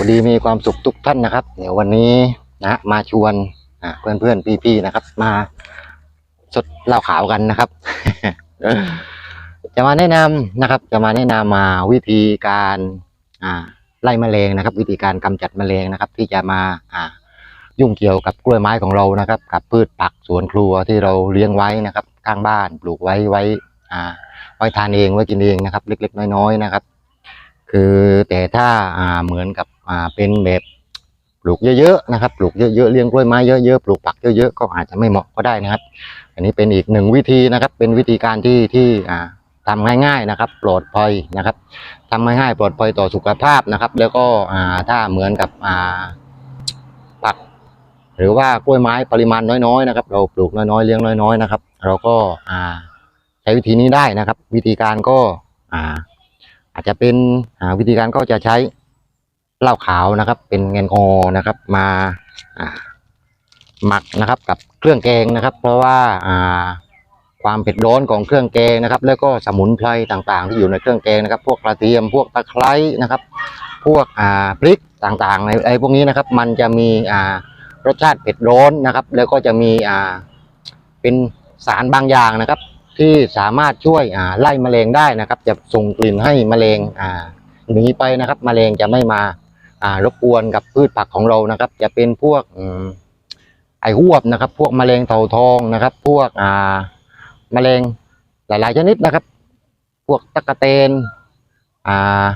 วัสดีมีความสุขทุกท่านนะครับ เดี๋ยววันนี้นะมาชวนเพื่อนเพื่อนๆพี่ๆนะครับ มาสดเหล้าขาวกันนะครับ จะมาแนะนำนะครับ จะมาแนะนำมาวิธีการไล่แมลงนะครับ วิธีการกำจัดแมลงนะครับ ที่จะมาอ่ายุ่งเกี่ยวกับกล้วยไม้ของเรานะครับ กับพืชผักสวนครัวที่เราเลี้ยงไว้นะครับ ข้างบ้านปลูกไว้ไว้อ่าไว้ทานเองไว้กินเองนะครับ เล็ก ๆ น้อยๆนะครับ คือแต่ถ้าอ่าเหมือนกับ อ่าเป็นแบบปลูกเยอะๆนะครับ ปลูกเยอะๆเลี้ยงกล้วยไม้เยอะๆปลูกผักเยอะๆก็อาจจะไม่เหมาะก็ได้นะครับ อันนี้เป็นอีกหนึ่งวิธีนะครับ เป็นวิธีการที่ที่อ่าทำง่ายๆนะครับ ปลอดภัยนะครับทำง่ายๆปลอดภัยต่อสุขภาพนะครับ แล้วก็อ่าถ้าเหมือนกับอ่าผัก หรือว่ากล้วยไม้ปริมาณน้อยๆนะครับ เราปลูกน้อยๆเลี้ยงน้อยๆนะครับ เราก็อ่าใช้วิธีนี้ได้นะครับ วิธีการก็อ่าอาจจะเป็นอ่าวิธีการก็จะใช้ เหล้าขาวนะครับ เป็นแอลกอฮอนะครับ มาหมักนะครับกับเครื่องแกงนะครับ เพราะว่าความเผ็ดร้อนของเครื่องแกงนะครับ แล้วก็สมุนไพรต่างๆ ที่อยู่ในเครื่องแกงนะครับ พวกกระเทียมพวกตะไคร้นะครับ พวกพริกต่างๆในไอ้พวกนี้นะครับ มันจะมีรสชาติเผ็ดร้อนนะครับ แล้วก็จะมีเป็นสารบางอย่างนะครับ ที่สามารถช่วยไล่แมลงได้นะครับ จะส่งกลิ่นให้แมลงหนีไปนะครับ แมลงจะไม่มา รบกวนกับพืชผักของเรานะครับ จะเป็นพวกอไอ้หวบนะครับ พวกแมลงเต่าทองนะครับ พวกอ่าแมลงหลาย ๆ ชนิดนะครับ พวกตะกะเตนอ่า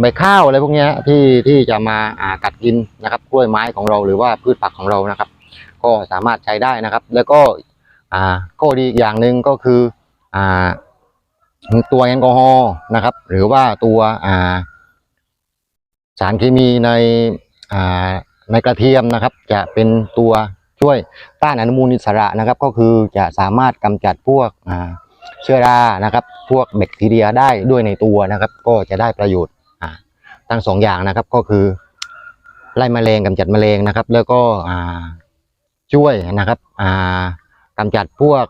ใบข้าวอะไรพวกเนี้ยที่ที่จะมาากัดกินนะครับกล้วยไม้ของเราหรือว่าพืชผักของเรานะครับ ก็สามารถใช้ได้นะครับ แล้วก็อ่าข้อดีอีกอย่างหนึ่งก็คืออ่าตัวแอลกอฮอล์นะครับ หรือว่าตัวอ่า สารเคมีในในกระเทียมนะครับ จะเป็นตัวช่วยต้านอนุมูลอิสระนะครับ ก็คือจะสามารถกำจัดพวกเชื้อรานะครับ พวกแบคทีเรียได้ด้วยในตัวนะครับ ก็จะได้ประโยชน์อ่าทั้งสองอย่างนะครับก็คือไล่แมลงกำจัดแมลงนะครับ แล้วก็ช่วยนะครับอ่ากำจัดพวก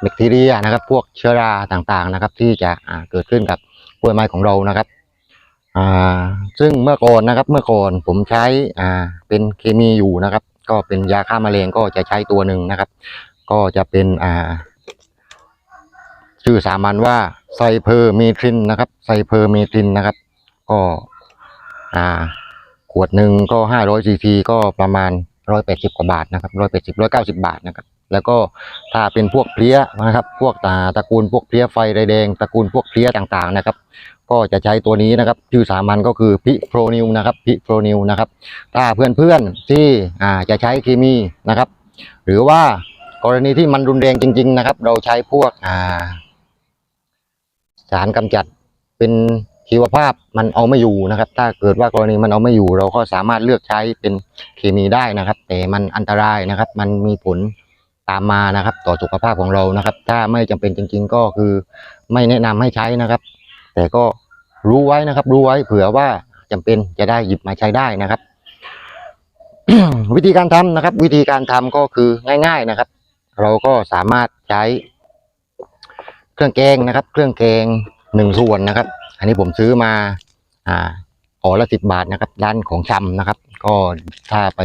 แบคทีเรียนะครับ พวกเชื้อราต่างๆนะครับ ที่จะเกิดขึ้นกับกล้วยไม้ของเรานะครับ อ่า ซึ่งเมื่อก่อนนะครับ เมื่อก่อนผมใช้อ่า เป็นเคมีอยู่นะครับ ก็เป็นยาฆ่าแมลงก็จะใช้ตัวหนึ่งนะครับ ก็จะเป็นอ่า ชื่อสามัญว่าไซเพอร์เมทรินนะครับไซเพอร์เมทรินนะครับ ก็ อ่า ขวดหนึ่งก็ห้าร้อยซีซีก็ประมาณร้อยแปดสิบกว่าบาทนะครับร้อยแปดสิบร้อยเก้าสิบาทนะครับ แล้วก็ถ้าเป็นพวกเพลี้ยนะครับ พวกตาตระกูลพวกเพลี้ยไฟไรแดงตระกูลพวกเพลี้ยต่างๆนะครับ ก็จะใช้ตัวนี้นะครับชื่อสามัญก็คือพิโพรนิวนะครับพิโพรนิวนะครับถ้าเพื่อนๆที่อ่าจะใช้เคมีนะครับ หรือว่ากรณีที่มันรุนแรงจริง ๆ นะครับ เราใช้พวกอ่าสารกำจัดเป็นชีวภาพมันเอาไม่อยู่นะครับ ถ้าเกิดว่ากรณีมันเอาไม่อยู่ เราก็สามารถเลือกใช้เป็นเคมีได้นะครับ แต่มันอันตรายนะครับ มันมีผลตามมานะครับ ต่อสุขภาพของเรานะครับ ถ้าไม่จำเป็นจริง ๆ ก็คือไม่แนะนำให้ใช้นะครับ แต่ก็รู้ไว้นะครับ รู้ไว้เผื่อว่าจำเป็นจะได้หยิบมาใช้ได้นะครับ วิธีการทำนะครับ วิธีการทำก็คือง่าย ๆนะครับ เราก็สามารถใช้เครื่องแกงนะครับ เครื่องแกงหนึ่งส่วนนะครับ อันนี้ผมซื้อมาอ่าห่อละสิบบาทนะครับ ด้านของชำนะครับ ก็ถ้าไป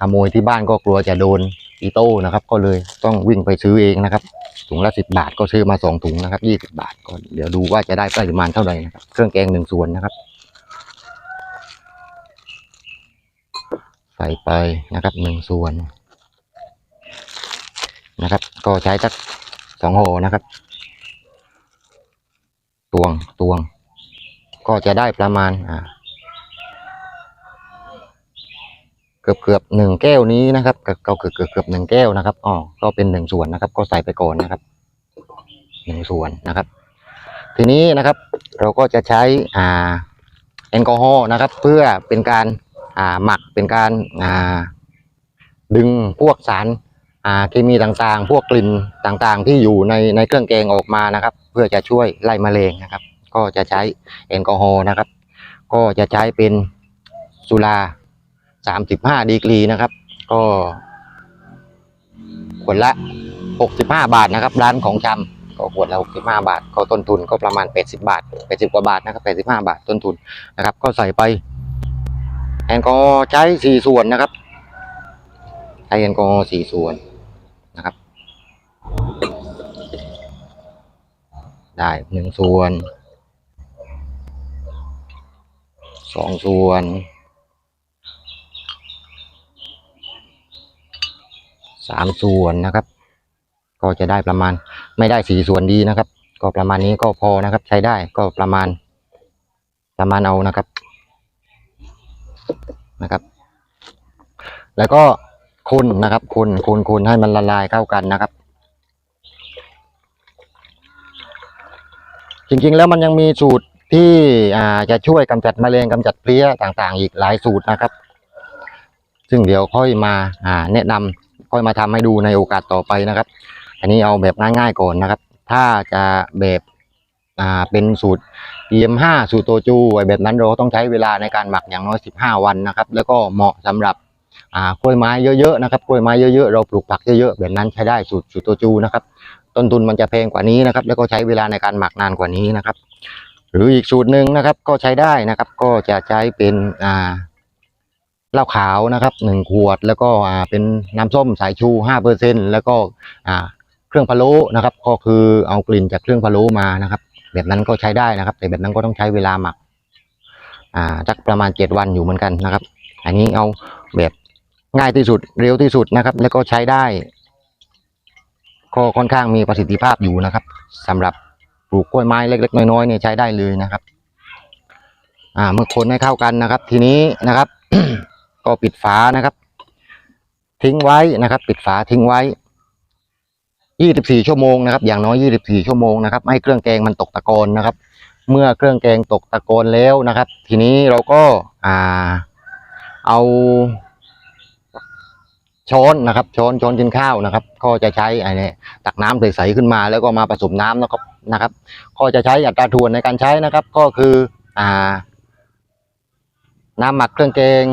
ขโมยที่บ้านก็กลัวจะโดน อีโต้นะครับ ก็เลยต้องวิ่งไปซื้อเองนะครับ ถุงละสิบบาทก็ซื้อมาสองถุงนะครับยี่สิบาทก็เดี๋ยวดูว่าจะได้ปริมาณเท่าไหร่นะครับเครื่องแกงหนึ่งส่วนนะครับ ใส่ไปนะครับหนึ่งส่วนนะครับ ก็ใช้สักสองห่อนะครับ ตวงตวง ก็จะได้ประมาณอ่า เกือบเกือบหนึ่งแก้วนี้นะครับก็เกือบเกือบเกือบหนึ่งแก้วนะครับอ๋อก็เป็นหนึ่งส่วนนะครับ ก็ใส่ไปก่อนนะครับหนึ่งส่วนนะครับ ทีนี้นะครับเราก็จะใช้อ่าแอลกอฮอล์นะครับ เพื่อเป็นการอ่าหมักเป็นการอ่าดึงพวกสารอ่าเคมีต่างๆ พวกกลิ่นต่างๆ ที่อยู่ในในเครื่องแกงออกมานะครับ เพื่อจะช่วยไล่แมลงนะครับ ก็จะใช้แอลกอฮอล์นะครับ ก็จะใช้เป็นสุรา สามสิบห้าดีกรีนะครับ ก็ขวดละหกสิบห้าบาทนะครับ ร้านของชำก็ขวดละหกสิบห้าบาท ก็ต้นทุนก็ประมาณแปดสิบาทแปดสิบกว่าบาทนะครับแปดสิบห้าบาทต้นทุนนะครับ ก็ใส่ไปแอลกอฮอล์ใช้สี่ส่วนนะครับใช้แอลกอฮอล์สี่ส่วนนะครับ ได้หนึ่งส่วนสองส่วน สามส่วนนะครับ ก็จะได้ประมาณไม่ได้สี่ส่วนดีนะครับ ก็ประมาณนี้ก็พอนะครับ ใช้ได้ก็ประมาณ ประมาณเอานะครับนะครับ แล้วก็คนนะครับ คนคนคนให้มันละลายเข้ากันนะครับ จริงๆแล้วมันยังมีสูตรที่อ่าจะช่วยกำจัดแมลงกำจัดเพลี้ยต่างๆ อีกหลายสูตรนะครับ ซึ่งเดี๋ยวค่อยมาอ่าแนะนำ ค่อยมาทำให้ดูในโอกาสต่อไปนะครับ อันนี้เอาแบบง่ายๆก่อนนะครับ ถ้าจะแบบอ่าเป็นสูตร PM5 สูตรโตจูไอแบบนั้นเราต้องใช้เวลาในการหมักอย่างน้อย 15 วันนะครับ แล้วก็เหมาะสำหรับอ่ากล้วยไม้เยอะๆนะครับกล้วยไม้เยอะๆเราปลูกผักเยอะๆแบบนั้นใช้ได้สูตรสูตรโตจูนะครับ ต้นทุนมันจะแพงกว่านี้นะครับ แล้วก็ใช้เวลาในการหมักนานกว่านี้นะครับ หรืออีกสูตรหนึ่งนะครับก็ใช้ได้นะครับ ก็จะใช้เป็นอ่า เหล้าขาวนะครับหนึ่งขวด แล้วก็อ่าเป็นน้ำส้มสายชูห้าเปอร์เซ็นแล้วก็อ่าเครื่องพะโล้นะครับ ก็คือเอากลิ่นจากเครื่องพะโล้มานะครับ แบบนั้นก็ใช้ได้นะครับ แต่แบบนั้นก็ต้องใช้เวลาหมัก อ่าสักประมาณเจ็ดวันอยู่เหมือนกันนะครับ อันนี้เอาแบบง่ายที่สุดเร็วที่สุดนะครับ แล้วก็ใช้ได้ก็ค่อนข้างมีประสิทธิภาพอยู่นะครับสำหรับปลูกกล้วยไม้เล็ก ๆ น้อยๆเนี่ยใช้ได้เลยนะครับ อ่าเมื่อคนให้เข้ากันนะครับ ทีนี้นะครับ ก็ปิดฝานะครับ ทิ้งไว้นะครับ ปิดฝาทิ้งไว้ 24 ชั่วโมงนะครับ อย่างน้อย 24 ชั่วโมงนะครับให้เครื่องแกงมันตกตะกอนนะครับ เมื่อเครื่องแกงตกตะกอนแล้วนะครับ ทีนี้เราก็อ่า เอาช้อนนะครับ ช้อนช้อนกินข้าวนะครับ ก็จะใช้ไอ้นี่ตักน้ำใสๆขึ้นมา แล้วก็มาผสมน้ำนะครับนะครับ ก็จะใช้อัตราถ่วนในการใช้นะครับ ก็คืออ่าน้ำหมักเครื่องแกง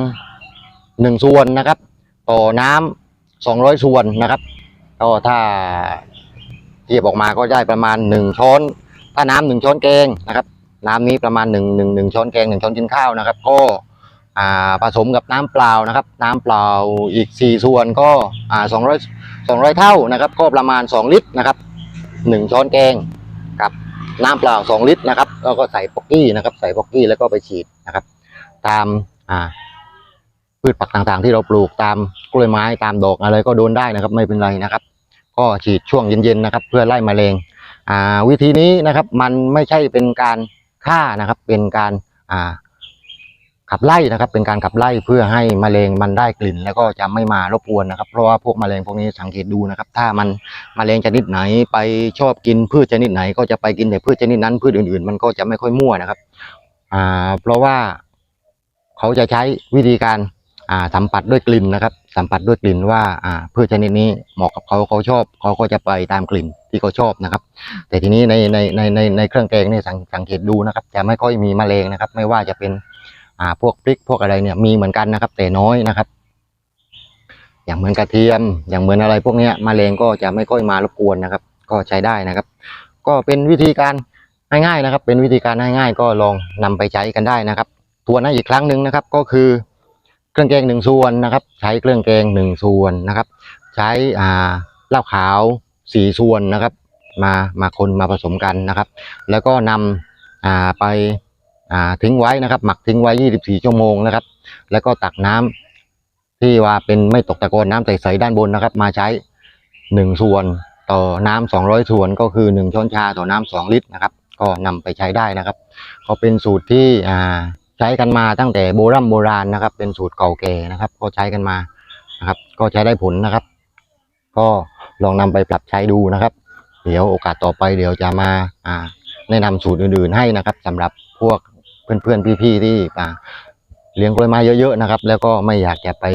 หนึ่งส่วนนะครับ ต่อน้ำสองร้อยส่วนนะครับก็ถ้าเทียบออกมาก็ได้ประมาณหนึ่งช้อน ถ้าน้ำหนึ่งช้อนแกงนะครับ น้ำนี้ประมาณหนึ่งหนึ่งหนึ่งช้อนแกงหนึ่งช้อนกินข้าวนะครับ ก็อ่าผสมกับน้ำเปล่านะครับ น้ำเปล่าอีกสี่ส่วนก็อ่าสองร้อยสองร้อยเท่านะครับ ก็ประมาณสองลิตรนะครับหนึ่งช้อนแกงกับน้ำเปล่าสองลิตรนะครับแล้วก็ใส่ป๊อกกี้นะครับ ใส่ป๊อกกี้แล้วก็ไปฉีดนะครับ ตามอ่า พืชผักต่างๆ ที่เราปลูกตามกล้วยไม้ตามดอกอะไรก็โดนได้นะครับ ไม่เป็นไรนะครับ ก็ฉีดช่วงเย็นๆนะครับ เพื่อไล่แมลงอ่าวิธีนี้นะครับมันไม่ใช่เป็นการฆ่านะครับ เป็นการอ่าขับไล่นะครับ เป็นการขับไล่เพื่อให้แมลงมันได้กลิ่น แล้วก็จะไม่มารบกวนนะครับ เพราะว่าพวกแมลงพวกนี้สังเกตดูนะครับ ถ้ามันแมลงชนิดไหนไปชอบกินพืชชนิดไหน ก็จะไปกินแต่พืชชนิดนั้นพืชอื่นๆ มันก็จะไม่ค่อยมั่วนะครับอ่าเพราะว่าเขาจะใช้วิธีการ สัมผัสด้วยกลิ่นนะครับ สัมผัสด้วยกลิ่นว่าอ่าพืชชนิดนี้เหมาะกับเขาเขาชอบเขาก็จะไปตามกลิ่นที่เขาชอบนะครับ แต่ทีนี้ในในในในในเครื่องแกงเนี่ยสังสังเกตดูนะครับ จะไม่ค่อยมีแมลงนะครับ ไม่ว่าจะเป็นอ่าพวกพริกพวกอะไรเนี่ยมีเหมือนกันนะครับ แต่น้อยนะครับ อย่างเหมือนกระเทียม อย่างเหมือนอะไรพวกนี้แมลงก็จะไม่ค่อยมารบกวนนะครับ ก็ใช้ได้นะครับ ก็เป็นวิธีการง่ายๆนะครับ เป็นวิธีการง่ายๆ ก็ลองนำไปใช้กันได้นะครับทวนให้อีกครั้งหนึ่งนะครับก็คือ เครื่องแกงหนึ่งส่วนนะครับ ใช้เครื่องแกงหนึ่งส่วนนะครับ ใช้อ่าเหล้าขาวสี่ส่วนนะครับ มามาคนมาผสมกันนะครับ แล้วก็นำอ่าไปอ่าทิ้งไว้นะครับ หมักทิ้งไว้ 24 ชั่วโมงนะครับ แล้วก็ตักน้ำที่ว่าเป็นไม่ตกตะกอนน้ำใสๆด้านบนนะครับ มาใช้หนึ่งส่วนต่อน้ำ200 ส่วนก็คือหนึ่งช้อนชาต่อน้ำสองลิตรนะครับ ก็นำไปใช้ได้นะครับก็เป็นสูตรที่อ่า ใช้กันมาตั้งแต่โบราณโบราณนะครับ เป็นสูตรเก่าแก่นะครับ ก็ใช้กันมานะครับ ก็ใช้ได้ผลนะครับ ก็ลองนำไปปรับใช้ดูนะครับ เดี๋ยวโอกาสต่อไปเดี๋ยวจะมาอ่าแนะนำสูตรอื่นๆให้นะครับสำหรับพวกเพื่อนๆพี่ๆที่อ่าเลี้ยงกล้วยไม้เยอะๆนะครับ แล้วก็ไม่อยากจะไป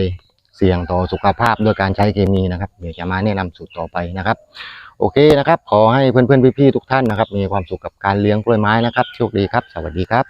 เสี่ยงต่อสุขภาพด้วยการใช้เคมีนะครับ เดี๋ยวจะมาแนะนำสูตรต่อไปนะครับ โอเคนะครับ ขอให้เพื่อนๆพี่ๆทุกท่านนะครับ มีความสุขกับการเลี้ยงกล้วยไม้นะครับโชคดีครับ สวัสดีครับ